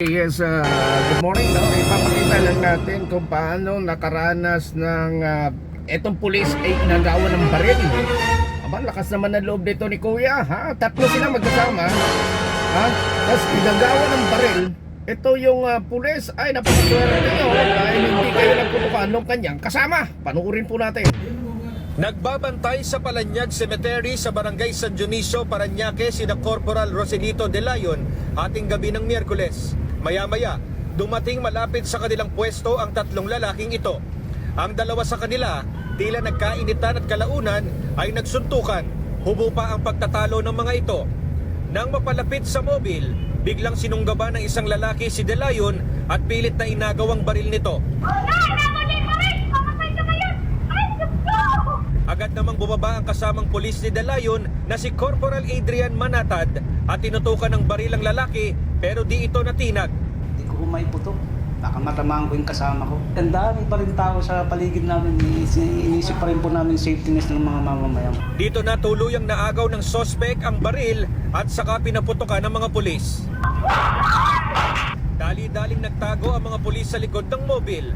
Yes, uh, good morning. No? Ipapakita lang natin kung paano nakaranas ng uh, etong pulis ay inagawa ng baril. Aba, lakas naman ng loob nito ni Kuya. Ha? Tatlo sila magkasama. Ha? Tapos inagawa ng baril. Ito yung uh, pulis ay napakaswerte nyo dahil hindi kayo nagputukan ng kanyang kasama. Panuorin po natin. Nagbabantay sa Palanyag Cemetery sa Barangay San Dionisio, Paranaque sina Corporal Roselito de Leon ating gabi ng Miyerkules. Maya-maya, dumating malapit sa kanilang pwesto ang tatlong lalaking ito. Ang dalawa sa kanila, tila nagkainitan at kalaunan ay nagsuntukan. Hubo pa ang pagtatalo ng mga ito. Nang mapalapit sa mobil, biglang sinunggaba ng isang lalaki si De Leon at pilit na inagawang baril nito. Agad namang bumaba ang kasamang pulis ni De Leon na si Corporal Adrian Manatad at tinutukan ng baril ang lalaki pero di ito natinag. Hindi ko humay putok. Baka matamaan ko yung kasama ko. Ang dami pa rin tao sa paligid namin. Inisip pa rin po namin safetyness ng mga mamamayan. Dito na tuluyang naagaw ng sospek ang baril at saka pinaputokan ng mga pulis. Dali-daling nagtago ang mga pulis sa likod ng mobil.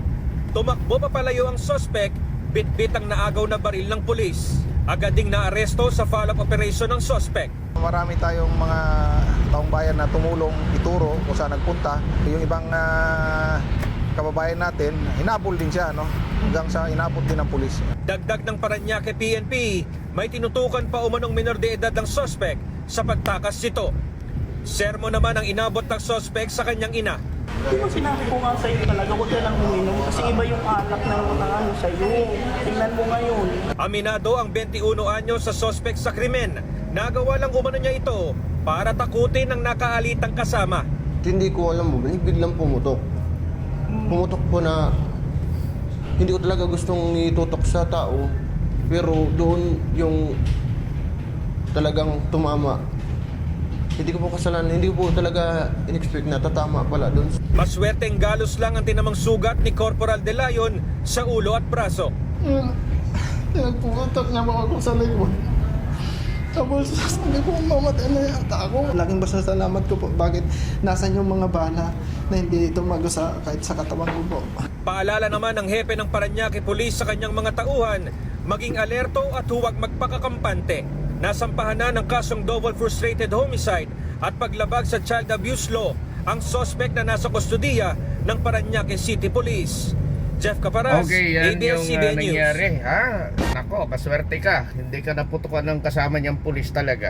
Tumakbo papalayo ang sospek, bit-bit ang naagaw na baril ng pulis. Agad ding naaresto sa follow-up operation ng sospek. Marami tayong mga taong bayan na tumulong ituro kung saan nagpunta. Yung ibang ah, kababayan natin, hinabol din siya, no? Hanggang sa inabot din ng pulis. Dagdag ng Paranaque PNP, may tinutukan pa umanong minor de edad ng sospek sa pagtakas nito. Sermo naman ang inabot ng sospek sa kanyang ina. Di ba sinabi ko nga sa'yo talaga, huwag ka lang uminom kasi iba yung alak ng mga ano sa'yo. Tingnan mo ngayon. Aminado ang 21 anyo sa sospek sa krimen. Nagawa lang umano niya ito para takutin ang nakaalitang kasama. Hindi ko alam mo, biglang pumutok. Pumutok po na hindi ko talaga gustong itutok sa tao. Pero doon yung talagang tumama. Hindi ko po kasalanan, hindi ko po talaga in-expect na tatama pala doon. Maswerteng galos lang ang tinamang sugat ni Corporal De Leon sa ulo at braso. Nagpupuntak niya ako ako sa likod. Tapos sabi ko, mamatay na yata ako. Laking basta salamat ko po. Bakit nasan yung mga bala na hindi tumago sa kahit sa katawan ko po. Paalala naman ng hepe ng Paranaque Police sa kanyang mga tauhan, maging alerto at huwag magpakakampante. Nasampahan na ng kasong double frustrated homicide at paglabag sa child abuse law ang sospek na nasa kustodiya ng Paranaque City Police. Jeff Caparaz, Okay, yan yung ABS-CBN uh, News. nangyari. Ha? Nako, maswerte ka. Hindi ka naputukan ng kasama niyang pulis talaga.